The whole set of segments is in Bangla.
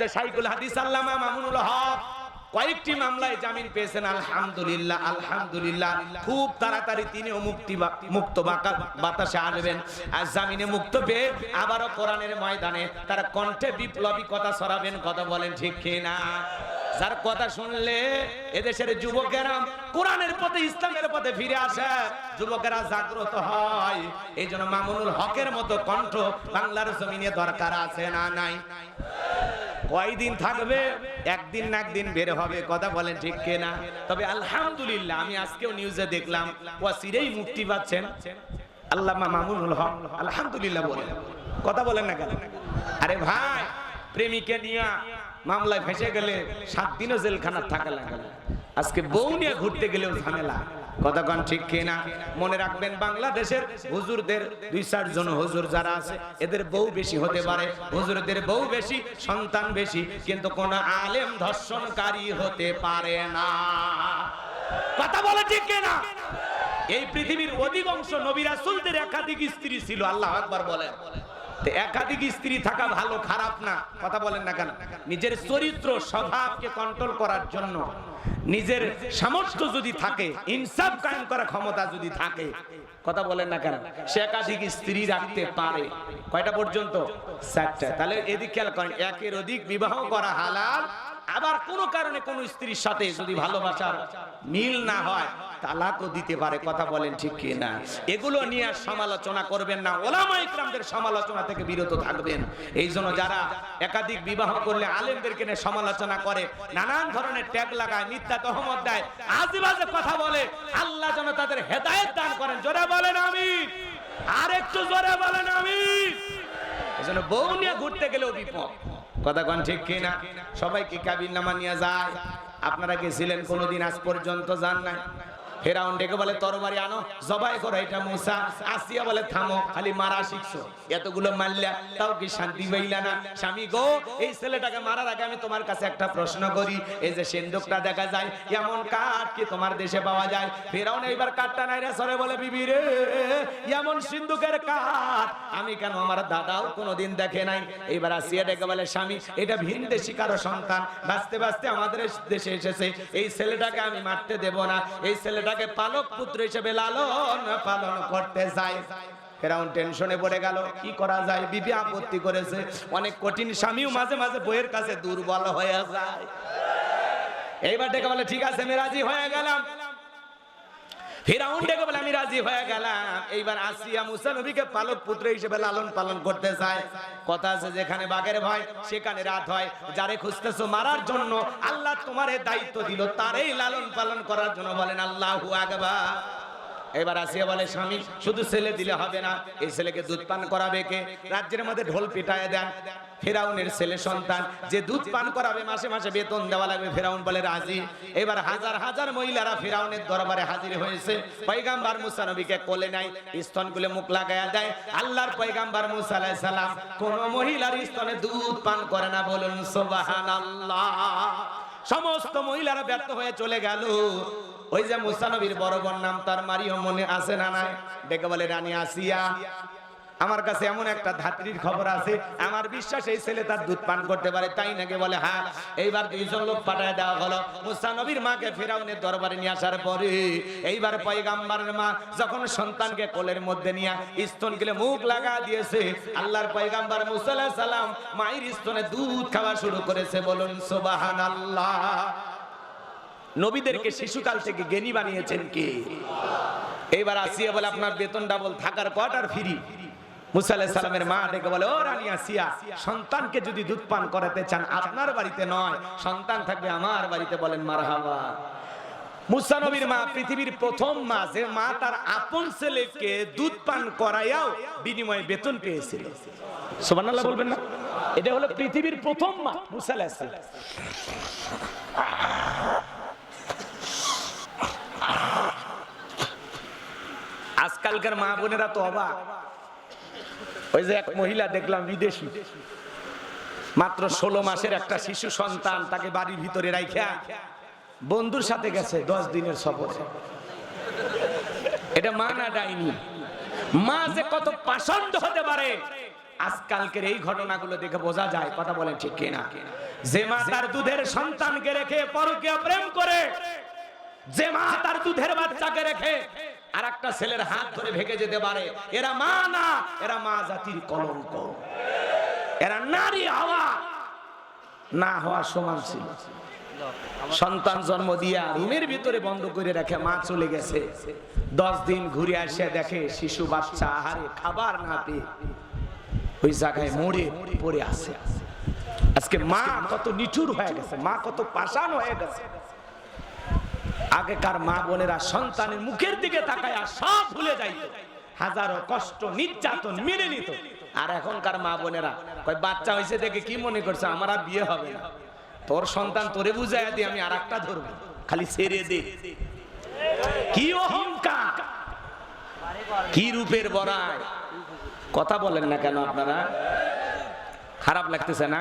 যে সাইকুল হাদিস আল্লামা মামুনুল হক কয়েকটি মামলায় জামিন পেয়েছেন, আলহামদুলিল্লাহ আলহামদুলিল্লাহ। খুব তাড়াতাড়ি তিনিও মুক্তি মুক্ত বাতাসে আসবেন। আর জামিনে মুক্ত পেয়ে আবারও কোরআনের ময়দানে তারা কণ্ঠে বিপ্লবী কথা ছড়াবেন, কথা বলেন ঠিক কিনা? যার কথা শুনলে এদেশের যুবকেরা কোরআনের পথে, ইসলামের পথে ফিরে আসে। যুবকেরা জাগ্রত হয়। এই জন্য মামুনুল হকের মতো কণ্ঠ বাংলার জমিনে দরকার আছে না নাই? কয়দিন থাকবে? একদিন না একদিন বের হবে, কথা বলেন ঠিক কিনা? তবে আলহামদুলিল্লাহ, আমি আজকেও নিউজে দেখলাম, ওয়াসিরেই মুক্তি পাচ্ছেন। আল্লামা মামুনুল হক, আলহামদুলিল্লাহ বলেন। কথা বলেন না কেন? আরে ভাই, প্রেমিকে নিয়ে মামলায় ফেসে গেলে সাত দিনও জেলখানার থাকা লাগে আজকে বউ নিয়ে ঘুরতে গেলেও ঝামেলা। কতক্ষণ ঠিক কিনা? মনে রাখবেন বাংলাদেশের হুজুরদের দুই চারজন হুজুর যারা আছে, এদের বউ বেশি হতে পারে, হুজুরদের বউ বেশি, সন্তান বেশি, কিন্তু কোন আলেম ধর্ষণকারী হতে পারে না। কথা বলে ঠিক কিনা? এই পৃথিবীর অধিকাংশ নবী রাসূলদের একাধিক স্ত্রী ছিল, আল্লাহ আকবার বলেন। তো একাধিক স্ত্রী থাকা ভালো, খারাপ না, কথা বলেন না কেন? নিজের চরিত্র, স্বভাবকে কন্ট্রোল করার জন্য নিজের সামর্থ্য যদি থাকে, ইনসাফ কায়েম করার ক্ষমতা যদি থাকে, কথা বলেন না কেন? সে একাধিক স্ত্রী রাখতে পারে। কয়টা পর্যন্ত? চারটা। তাহলে এদিক খেয়াল করেন, একের অধিক বিবাহ করা হালাল, আবার কোনো কারণে কোনো স্ত্রীর সাথে যদি ভালোবাসার মিল না হয় তালাকও দিতে পারে, কথা বলেন ঠিক কি না এগুলো নিয়ে আর সমালোচনা করবেন না। ওলামা ইকরামদের সমালোচনা থেকে বিরত থাকবেন। এই জন্য যারা একাধিক বিবাহ করলে আলেমদেরকে নিয়ে সমালোচনা করে, নানান ধরনের ট্যাগ লাগায়, মিথ্যা তহমত দেয়, আজেবাজে কথা বলে, আল্লাহ যেন তাদের হেদায়েত দান করেন। জোরে বলেন আমি আর একটু জোরে বলেন আমি এজন্য বউ নিয়ে ঘুরতে গেলেও বিপদ। কথা কোন ঠিক কিনা? সবাই কি নামা নিয়ে যায়? আপনারা গেছিলেন কোনোদিন আজ পর্যন্ত? যান নাই? ফেরাউন ডেকে বলে, তরবারি আনো, জবাই করো এটা মুসা। আসিয়া বলে, থামো, খালি মারা শিখছো। এতগুলো মারলা তাও কি শান্তি পাইলা না? স্বামী গো, এই ছেলেটাকে মারার আগে আমি তোমার কাছে একটা প্রশ্ন করি। এই যে দেখা যায়, এমন কাঠ কি তোমার দেশে পাওয়া যায়? ফেরাউন এইবার কাঠটা নাই রে সরে বলে, বিবি রে, এমন সিন্ধুকের কাঠ। আমি কেন আমার দাদাও কোনোদিন দেখে নাই? এইবার আসিয়া ডেকে বলে, স্বামী, এটা ভিন দেশি কারও সন্তান। বাঁচতে বাঁচতে আমাদের দেশে এসেছে। এই ছেলেটাকে আমি মারতে দেব না। এই ছেলেটাকে পালক পুত্র হিসেবে লালন পালন করতে ফেরাউন টেনশনে পড়ে গেল, কি করা যায়? আপত্তি করেছে। অনেক কঠিন মাঝে মাঝে বইয়ের কাছে দুর্বল হয়ে যায়। এইবার বলে, ঠিক আছে মেরাজি রাজি হয়ে গেলাম। এইবার আসিয়া পুত্র হিসেবে লালন পালন করতে কথা আছে যেখানে বাঘের ভয়, সেখানে রাত হয়। যারে মারার জন্য, আল্লাহ তোমারে দায়িত্ব দিল, তারই লালন পালন করার জন্য বলেন, আল্লাহু এবার আসিয়া বলে, স্বামী, শুধু ছেলে দিলে হবে না, এই ছেলেকে দুধ পান করাবে কে? রাজ্যের মধ্যে ঢোল পিটায় দেন। ফেরাউনের ছেলে সন্তান, যে দুধ পান করাবে, মাসে মাসে বেতন দেওয়া লাগবে। ফেরাউন বলে, রাজি। এবার হাজার হাজার মহিলারা ফেরাউনের দরবারে হাজির হয়েছে। পয়গাম্বার মুসা নবীকে কোলে নাই স্তন গুলে মুখ লাগায়া দেয়। আল্লাহর পয়গাম্বার মুসা সালাম, কোন মহিলার স্তনে দুধ পান করে না বলুন, সুবহানাল্লাহ। সমস্ত মহিলারা ব্যর্থ হয়ে চলে গেল। ওই যে মুসা নবীর বড় বোন নাম তার মারিও মনে আছে না নাই? ডেকে বলে, রানী আসিয়া, আমার কাছে এমন একটা ধাত্রীর খবর আছে। আমার বিশ্বাস এই ছেলে তার দুধ পান করতে পারে। তাই নাকি বলে হ্যাঁ এইবার দুইজন লোক পাঠায় দেওয়া হলো। মুসা নবীর মাকে ফেরাউনের দরবারে নিয়ে আসার পরে এইবার পয়গাম্বারের মা যখন সন্তানকে কোলের মধ্যে নিয়ে স্তন গেলে মুখ লাগা দিয়েছে, আল্লাহর পয়গাম্বার মুসা আলাইহিস সালাম মায়ের স্তনে দুধ খাওয়া শুরু করেছে। বলুন, সুবহানাল্লাহ। নবীদেরকে শিশুকাল থেকে জ্ঞানী বানিয়েছেন কে? এইবার আসিয়া বলে আপনার বেতন ডাবল থাকার কোয়ার্টার ফ্রি মুসা মা ডেকে বলে ও রানী আসিয়া সন্তানকে যদি দুধ পান করাতে চান আপনার বাড়িতে নয় সন্তান থাকবে আমার বাড়িতে বলেন মা পৃথিবীর প্রথম মা যে মা তার আপন ছেলেকে দুধ পান করাইয়াও বিনিময়ে বেতন পেয়েছিল। সুবহানাল্লাহ বলবেন না? এটা হলো পৃথিবীর প্রথম মা মুসা আলাইহিস সালাম আজকালকার মা বোনেরা তো অবাক। ওই যে এক মহিলা দেখলাম বিদেশি। মাত্র ষোলো মাসের একটা শিশু সন্তান তাকে বাড়ির ভিতরে রাইখা। বন্ধুর সাথে গেছে দশ দিনের সফরে। এটা মা না ডাইনি? মা যে কত পাষণ্ড হতে পারে। আজকালকের এই ঘটনাগুলো দেখে বোঝা যায়, কথা বলেন ঠিক কিনা? যে মা তার দুধের সন্তানকে রেখে পরকীয়া প্রেম করে, যে মা তার দুধের বাচ্চাকে রেখে আর একটা ছেলের হাত ধরে ভেঙে যেতে পারে। এরা মা না, এরা মা জাতির কলঙ্ক। এরা নারী হওয়া, না হওয়া সমান ছিল। সন্তান জন্ম দিয়া রুমের ভিতরে বন্ধ করে রেখে মা চলে গেছে। দশ দিন ঘুরে আসে দেখে শিশু, বাচ্চা, আহারে খাবার না পেয়ে ওই জায়গায় মরে পড়ে আছে। আজকে মা কত নিঠুর হয়ে গেছে, মা কত পাষাণ হয়ে গেছে। আগেকার মা বোনেরা সন্তানের মুখের দিকে তাকায় সব ভুলে যাইত। হাজারো কষ্ট, নির্যাতন মেনে নিত। আর এখনকার মা বোনেরা, কয়, বাচ্চা হয়েছে দেখে কি মনে করছে? আমার আর বিয়ে হবে না। তোর সন্তান তোরে বুঝাই দিয়ে আমি আর একটা ধরবো। খালি ছেড়ে দে। কি অহংকার! কি রূপের বড়াই। কথা বলেন না কেন আপনারা? খারাপ লাগতেছে না?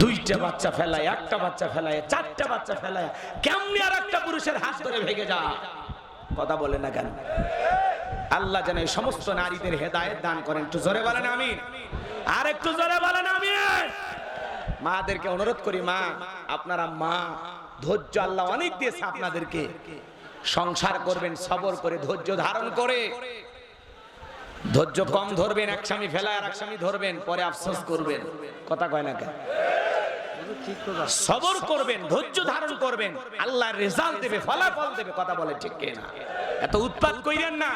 দুইটা বাচ্চা ফেলায়, একটা বাচ্চা ফেলায়, চারটা বাচ্চা ফেলায়, কেমনি আর একটা পুরুষের হাত ধরে ভেঙে যা কথা বলে না কেন? আল্লাহ যেন সমস্ত নারীদের হেদায়েত দান করেন। একটু জোরে বলেন আমি আর একটু জোরে বলেন আমি মাদেরকে অনুরোধ করি, মা, আপনারা মা, ধৈর্য আল্লাহ অনেক দিয়েছে আপনাদেরকে। সংসার করবেন, সবর করে, ধৈর্য ধারণ করে। ধৈর্য কম ধরবেন, এক স্বামী ফেলায় আর এক স্বামী ধরবেন, পরে আফসোস করবেন। কথা কয় না কেন? সবর করবেন, ধৈর্য ধারণ করবেন। আল্লাহ রেজাল্ট দেবে, ফলাফল দেবে, কথা বলে ঠিক কিনা। এত উৎপাদ কইরেন না।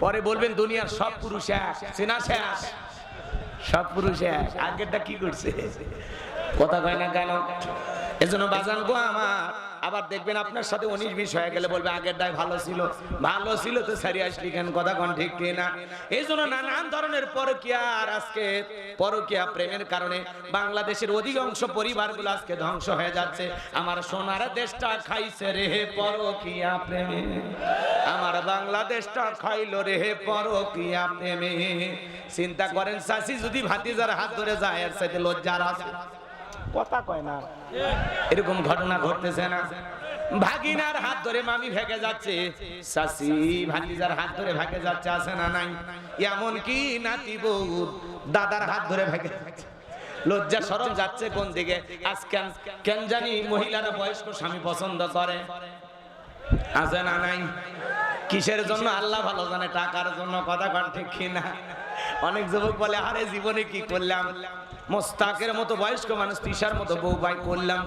পরে বলবেন দুনিয়ার সব পুরুষ এক চেনা শেষ। সব পুরুষ এক। আগেরটা কি করছে? কথা কয় না কেন? এজন্য বাজান গো আমার। আবার দেখবেন আপনার সাথে উনিশ বিশ হয়ে গেলে বলবে আগের দায় ভালো ছিল। ভালো ছিল তো সারি আসলি কেন? কথা কোন ঠিক না এই জন্য নানান ধরনের পরকিয়া আর আজকে পরকিয়া প্রেমের কারণে বাংলাদেশের অধিকাংশ পরিবারগুলো আজকে ধ্বংস হয়ে যাচ্ছে। আমার সোনার দেশটা খাইছে রে পরকিয়া প্রেমে। আমার বাংলাদেশটা খাইলো রে পরকিয়া প্রেমে। চিন্তা করেন চাষি যদি ভাতিজার হাত ধরে যায়, এর সাথে লজ্জার আছে। কথা কয় না। এরকম ঘটনা ঘটতেছে না। ভাগিনার হাত ধরে মামি ভেগে যাচ্ছে। শাসি ভাতিজার হাত ধরে ভাগে যাচ্ছে, আছে না নাই? এমন কি নাতি বউ দাদার হাত ধরে ভেগে যাচ্ছে। লজ্জা সরম যাচ্ছে কোন দিকে? আজকে কেন জানি মহিলারা বয়স্ক স্বামী পছন্দ করে। আছে না নাই? কিসের জন্য? আল্লাহ ভালো জানে, টাকার জন্য, কথা কন ঠিক কিনা? অনেক যুবক বলে, আরে জীবনে কি করলাম? মোস্তাকের মতো বয়স্ক মানুষ তিসার মতো বউ ভাই করলাম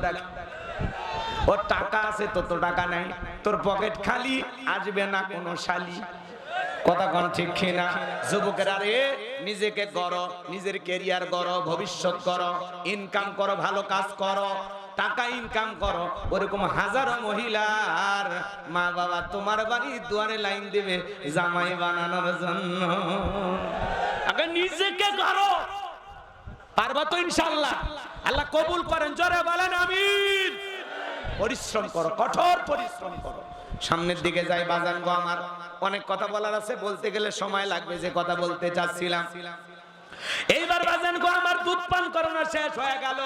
ওর টাকা আছে, তোর টাকা নাই। তোর পকেট খালি, আসবে না কোনো শালি। কথা কোন ঠিক কিনা যুবকের, আরে নিজেকে করো নিজের কেরিয়ার করো ভবিষ্যৎ করো ইনকাম করো, ভালো কাজ করো, টাকা ইনকাম করো। ওরকম হাজারো মহিলার মা বাবা তোমার বাড়ি দুয়ারে লাইন দেবে, জামাই বানানোর জন্য। আগে নিজেকে করো পারবা তো ইনশাল্লাহ আল্লাহ কবুল করেন, জোরে বলেন আমি পরিশ্রম করো, কঠোর পরিশ্রম করো। সামনের দিকে যাই বাজান গো আমার। অনেক কথা বলার আছে, বলতে গেলে সময় লাগবে, যে কথা বলতে চাচ্ছিলাম। এইবার বাজান গো আমার দুধ পান করানো শেষ হয়ে গেল।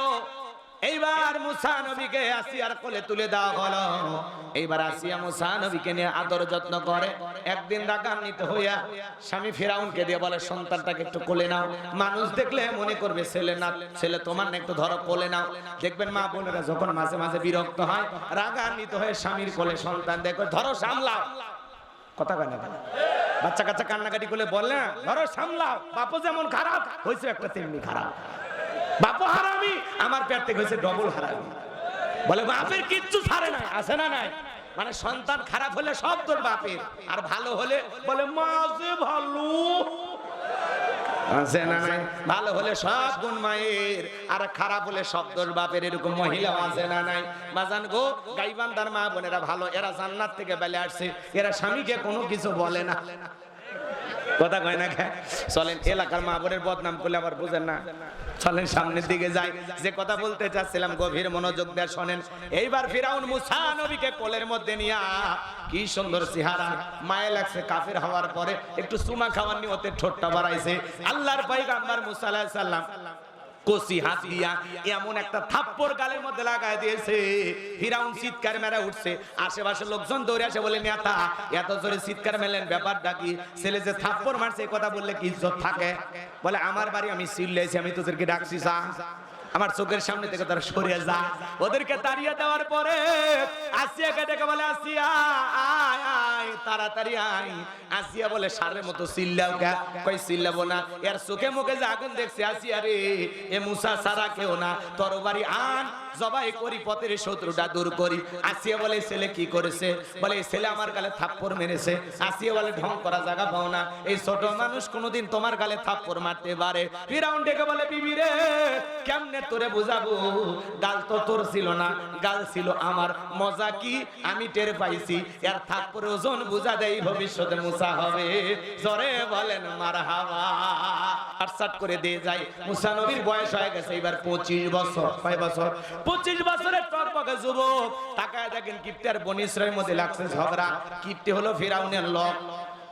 এইবার মুসা নবীকে আসিয়ার কোলে তুলে দেওয়া হলো। এইবার আসিয়া মুসা নবীকে নিয়ে আদর যত্ন করে, একদিন রাগান্বিত হইয়া স্বামী ফেরাউনকে দিয়ে বলে, সন্তানটাকে একটু কোলে নাও। মানুষ দেখলে মনে করবে, ছেলে না, ছেলে তোমার না, একটু ধরো, কোলে নাও। দেখবেন মা বোনেরা যখন মাঝে মাঝে বিরক্ত হয়, রাগান্বিত হয়ে স্বামীর কোলে সন্তান দেখো ধরো, সামলাও। কথা কেন? বাচ্চা কাচ্চা কান্নাকাটি করলে বলে না, ধরো, সামলাও বাপু যেমন খারাপ, হয়েছে একটা তেমনি খারাপ। বাপু হারামি আমার পেট থেকে হয়েছে ডবল হারামি। বলে বাপের কিচ্ছু ছাড়ে না আছে না নাই? মানে সন্তান খারাপ হলে সব তোর বাপের আর ভালো হলে বলে মাঝে ভালো। আছে না নাই? ভালো হলে সব গুণ মায়ের আর খারাপ হলে সব তোর বাপের এরকম মহিলা আছে না নাই? বাজান গো গাইবান্দার মা বোনেরা ভালো এরা জান্নাত থেকে বেলে আসছে এরা স্বামীকে কোনো কিছু বলে না। কথা কয় না চলেন এলাকার মা বোনের বদনাম করলে আবার বুঝেন না। চলেন সামনের দিকে যাই। যে কথা বলতে চাচ্ছিলাম, গভীর মনোযোগ দিয়ে শোনেন। এইবার ফিরাউন মুসা নবীকে কোলের মধ্যে নিয়া কি সুন্দর চেহারা। মায়ে লাগছে, কাফের হওয়ার পরে একটু সুমা খাওয়ার নিয়ে ওতে ঠোঁটটা বাড়াইছে। আল্লাহর পাইগাম্বার মুসা আলাইহিস সালাম কষি হাত দিয়া এমন একটা থাপ্পড় গালের মধ্যে লাগায় দিয়েছে। ফিরাউন চিৎকার মেরা উঠছে। আশেপাশে লোকজন দৌড়ে আসে বলে, নেতা, এত জোরে চিৎকার মেলেন ব্যাপার ডাকি ছেলে যে থাপ্পড় মারছে কথা বললে কি ইজ্জত থাকে? বলে, আমার বাড়ি আমি সিল লেছি, আমি তোদেরকে ডাকছি চা আমার চোখের সামনে থেকে তারা সরে যা ওদেরকে তাড়িয়ে দেওয়ার পরে আসিয়াকে দেখে বলে, আসিয়া, আয় আয়, তাড়াতাড়ি আয়। আসিয়া বলে, সারের মতো চিল্লাও কে? কই চিল্লাবো না। এর চোখে মুখে যে আগুন দেখছে, আসিয়া রে, এ মুসা সারা কেউ না। তরবারি আন জবাই করি, পথের শত্রুটা দূর করি। আসিয়া বলে, ছেলে কি করেছে? বলে, ছেলে আমার গালে থাপ্পড় মেরেছে। আসিয়া বলে, ঢং করা জায়গা পাও না। এই ছোট মানুষ কোনোদিন তোমার গালে থাপ্পড় মারতে পারে। ফিরাউন ডেকে বলে, বিবি রে, কেমনে তোরে বুঝাবো? গাল তো তোর ছিল না, গাল ছিল আমার। মজা কি? আমি টের পাইছি। এর থাপ্পড় ওজন বুঝা দেই, ভবিষ্যতে মুসা হবে। জরে বলেন মার হাওয়া আটসাট করে দিয়ে যায়। মুসা নবীর বয়স হয়ে গেছে, এবার পঁচিশ বছর কয় বছর। পঁচিশ বছরের টকপকে যুবক। তাকায় দেখেন কিপ্টার বনি ইসরায়েলের মধ্যে লাগছে ঝগড়া। কিপ্টি হলো ফিরাউনের লোক।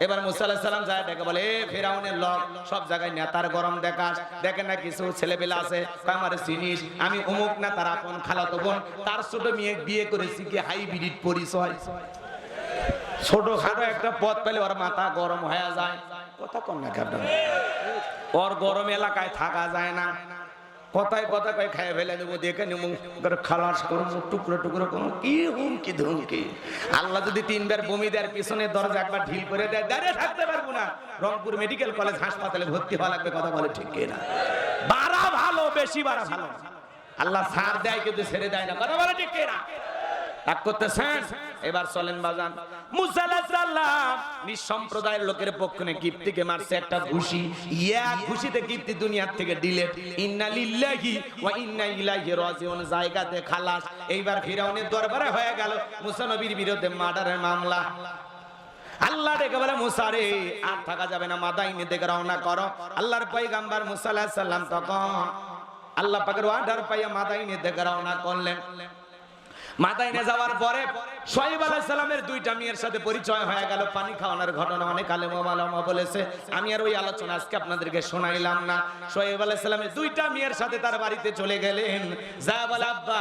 এবার মুসা আলাইহিস সালাম যায় ডেকে বলে, এ ফেরাউনের লোক, সব জায়গায় নেতার গরম দেখাস। দেখে না কিছু ছেলেপেলে আছে। আমার চিনিস, আমি অমুক না তার আপন খালাতো বোন। তার ছোট মেয়ে বিয়ে করেছি কি হাইব্রিড পরিচয়? ছোট খাটো একটা পথ পেলে ওর মাথা গরম হয়ে যায়। কথা কন না ওর গরম এলাকায় থাকা যায় না। কথায় কথা কয় খাই ফেলে দেবো, দেখে নেব খালাস করব টুকরো টুকরো করব কি হুমকি ধুমকি। আল্লাহ যদি তিনবার বমি দেওয়ার পিছনে দরজা একবার ঢিল করে দেয়, দাঁড়িয়ে থাকতে পারব না। রংপুর মেডিকেল কলেজ হাসপাতালে ভর্তি হওয়া লাগবে, কথা বলে ঠিক না বাড়া ভালো, বেশি বাড়া ভালো। আল্লাহ সার দেয় কিন্তু ছেড়ে দেয় না, কথা বলে ঠিক না রাগ করতেছেন? এবার চলেন বাজান। নিঃসম্প্রদায়ের লোকের পক্ষে মারছে একটা ঘুষি। ইয়া ঘুষিতে দুনিয়ার থেকে ডিলেট ইন্না লিল্লাহি ওয়া ইন্না ইলাইহি রাজিউন, জায়গাতে খালাস। এইবার ফিরাউনের দরবারে হয়ে গেল মুসা নবীর বিরুদ্ধে মার্ডারের মামলা। আল্লাহ ডেকে বলে, মুসা রে, আর থাকা যাবে না মাদাইনে দেখে রওনা করো। আল্লাহর পয়গাম্বার মুসা আলাইহিস সালাম তখন আল্লাহ পাকের অর্ডার পাইয়া মাদাইনে দেখে রওনা করলেন। মাদাইনে যাওয়ার পরে সোহেব আলাইহিস সালামের দুইটা মেয়ের সাথে পরিচয় হয়ে গেল, পানি খাওয়ানোর ঘটনা অনেক আলেম ওলামা বলেছে। আমি আর ওই আলোচনা আজকে আপনাদেরকে শোনাইলাম না। সোহেব আলাইহিস সালামের দুইটা মেয়ের সাথে তার বাড়িতে চলে গেলেন। যা আব্বা,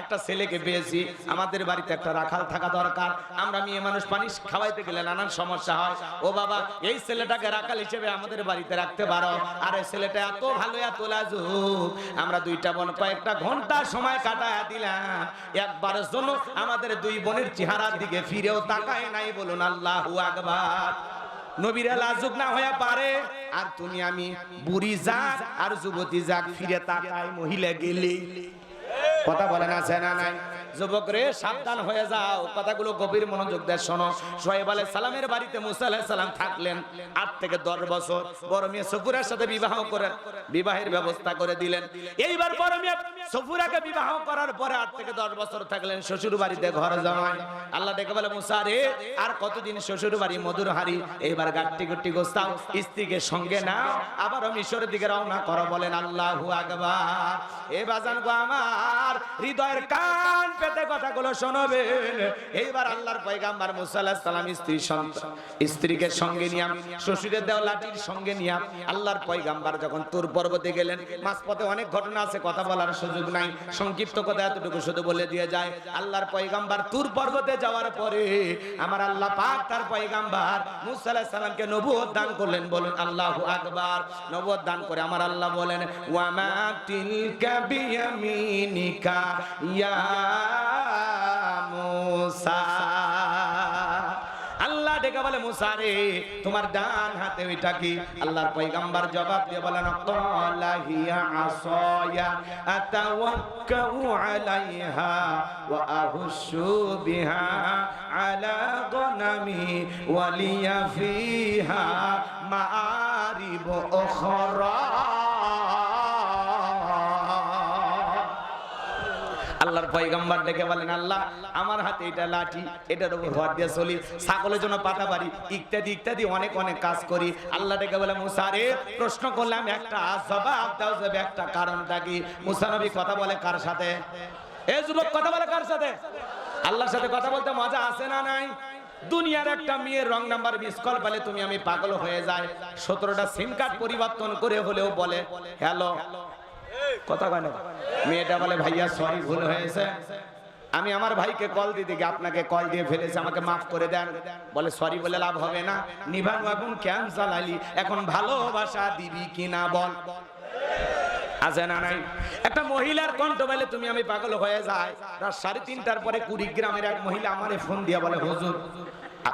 একটা ছেলেকে পেয়েছি। আমাদের বাড়িতে একটা রাখাল থাকা দরকার। আমরা মেয়ে মানুষ, পানি খাওয়াইতে গেলে নানান সমস্যা হয়। ও বাবা, এই ছেলেটাকে রাখাল হিসেবে আমাদের বাড়িতে রাখতে পারো। আর এই ছেলেটা এত ভালো, এত লাজুক। আমরা দুইটা বোন কয়েকটা ঘণ্টা সময় কাটায় দিলাম। একবারের জন্য আমাদের দুই বোনের চেহারার দিকে ফিরেও তাকায় নাই বলুন আল্লাহু আকবার। নবীরা লাজুক না হয়ে পারে। আর তুমি আমি বুড়ি যাক আর যুবতী যাক ফিরে তাকায় মহিলা গেলে। কথা বলে না না নাই? যুবক রে সাবধান হয়ে যাও। কথাগুলো গভীর মনোযোগ দিয়ে শোনো। সোহেব আলাইহিস সালামের বাড়িতে মুসা আলাইহিস সালাম থাকলেন আট থেকে দশ বছর। বড় মেয়ে সফুরার সাথে বিবাহ করে বিবাহের ব্যবস্থা করে দিলেন। এইবার বড় মেয়ে সফুরাকে বিবাহ করার পরে আট থেকে দশ বছর থাকলেন শ্বশুর বাড়িতে ঘর জামাই আল্লাহ ডেকে বলে, মুসা রে, আর কতদিন শ্বশুর বাড়ি মধুর হারি এইবার গাট্টি গুট্টি গোস্তাও। স্ত্রীকে সঙ্গে নাও আবার মিশরের দিকে রওনা করো। বলেন, আল্লাহু আকবার। এ বাজান গো আমার, হৃদয়ের কান পেতে কথাগুলো শোনবেন এইবার আল্লাহর পয়গাম্বার মুসা আলাইহিস সালাম স্ত্রী সন্তান, স্ত্রীকে সঙ্গে নিয়ে, শ্বশুরের দেওয়া লাঠির সঙ্গে নিয়ে আল্লাহর পয়গাম্বার যখন তুর পর্বতে গেলেন, মাঝপথে অনেক ঘটনা আছে, কথা বলার সুযোগ নাই, সংক্ষিপ্ত কথা এতটুকু শুধু বলে দিয়ে যায়, আল্লাহর পয়গাম্বার তুর পর্বতে যাওয়ার পরে আমার আল্লাহ পাক তার পয়গাম্বার মুসা আলাইহিস সালামকে নবুয়ত দান করলেন বলুন আল্লাহু আকবার। নবুয়ত দান করে আমার আল্লাহ বলেন ওয়ামা তিলকা বিয়ামিনিকা ইয়া আল্লাহ ডেকে বলে, মুসা রে, তোমার ডান হাতে ওইটা কি? আল্লাহর পয়গাম্বার জবাব দিয়ে বলেন হিয়া আহুশু বিহা আল্লাহর পয়গাম্বার ডেকে বলেন, আল্লাহ, আমার হাতে এটা লাঠি, এটার উপর ভর দিয়ে চলি। ছাগলের জন্য পাতা বাড়ি, ইত্যাদি ইত্যাদি অনেক অনেক কাজ করি। আল্লাহ ডেকে বলে, মুসা রে, প্রশ্ন করলাম, একটা জবাব দাও যাবে, একটা কারণটা কি? মুসা নবী কথা বলে, কার সাথে? এ যুবক, কথা বলে, কার সাথে? আল্লাহর সাথে কথা বলতে মজা আছে না নাই? দুনিয়ার একটা মেয়ের রং নাম্বার মিস কল পেলে তুমি আমি পাগল হয়ে যায় সতেরোটা সিম কার্ড পরিবর্তন করে হলেও বলে, হ্যালো কথা কয় না? মেয়েটা বলে, ভাইয়া সরি ভুল হয়েছে। আমি আমার ভাইকে কল দিতে গিয়ে আপনাকে কল দিয়ে ফেলেছি, আমাকে মাফ করে দেন। বলে সরি বলে লাভ হবে না। নিভানু এখন ক্যান চালালি এখন ভালোবাসা দিবি কিনা বল? একটা মহিলার কণ্ঠ পেলে তুমি আমি পাগল হয়ে যায় রাত সাড়ে তিনটার পরে কুড়িগ্রামের এক মহিলা আমারে ফোন দিয়া বলে, হুজুর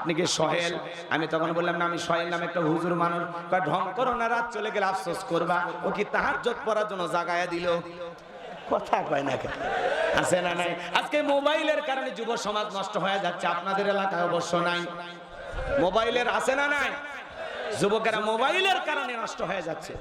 আপনি কি সহেল? আমি তখন বললাম, না, আমি সহেল নামে একটা হুজুর মানুষ। কয়, ঢং করো না, রাত চলে গেলে আফসোস করবা। ও কি তাহার জোট পড়ার জন্য জাগায়া দিল? কথা কয় না কেন? আছে না নাই? আজকে মোবাইলের কারণে যুব সমাজ নষ্ট হয়ে যাচ্ছে, আপনাদের এলাকায় অবশ্য নাই। মোবাইলের আছে না নাই? যুবকেরা মোবাইলের কারণে নষ্ট হয়ে যাচ্ছে।